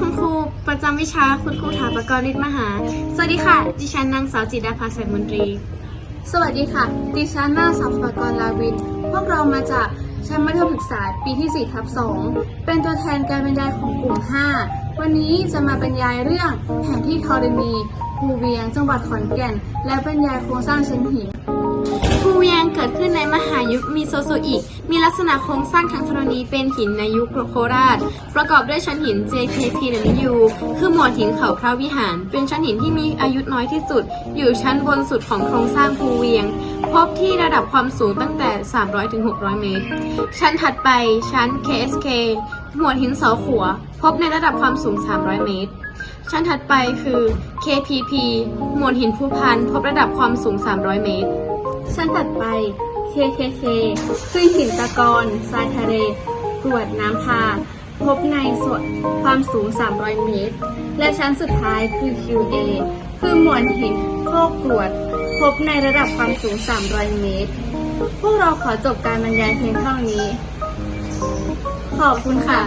คุณครูประจำวิชาคุณครูถาปกรณ์ฤทธิ์มหา สวัสดีค่ะ ดิฉันนางสาวจิตดาภาแสงมนตรี สวัสดีค่ะ ดิฉันนางสาวปกรณ์ลาวิน พวกเรามาจากชั้นมัธยมศึกษาปีที่4ทับ2เป็นตัวแทนการบรรยายของกลุ่ม 5 วันนี้จะมาบรรยายเรื่องแผนที่ธรณีภูเวียง จังหวัดขอนแก่น และบรรยายโครงสร้างชั้นหิน ภูเวียงเกิดขึ้นในมหายุคมีโซโซอิกมีลักษณะโครงสร้างทางธรณีเป็นหินในยุคโคราช ประกอบด้วยชั้นหิน JKPW คือหมวดหินเขาพระวิหาร เป็นชั้นหินที่มีอายุน้อยที่สุด อยู่ชั้นบนสุดของโครงสร้างภูเวียง พบที่ระดับความสูงตั้งแต่ 300-600 เมตร ชั้นถัดไปชั้น KSK หมวดหินเสาขัว พบในระดับความสูง 300 เมตร ชั้นถัดไปคือ KPP หมวดหินภูพานพบระดับความสูง 300 เมตร ชั้นถัดไป KKK คือหินตะกอนทรายทะเลกรวดน้ำพา พบในส่วนความสูง 300 เมตร และชั้นสุดท้ายคือ QA คือมวดหินโคกกรวด พบในระดับความสูง 300 เมตร พวกเราขอจบการบรรยายเพียงเท่านี้ ขอบคุณค่ะ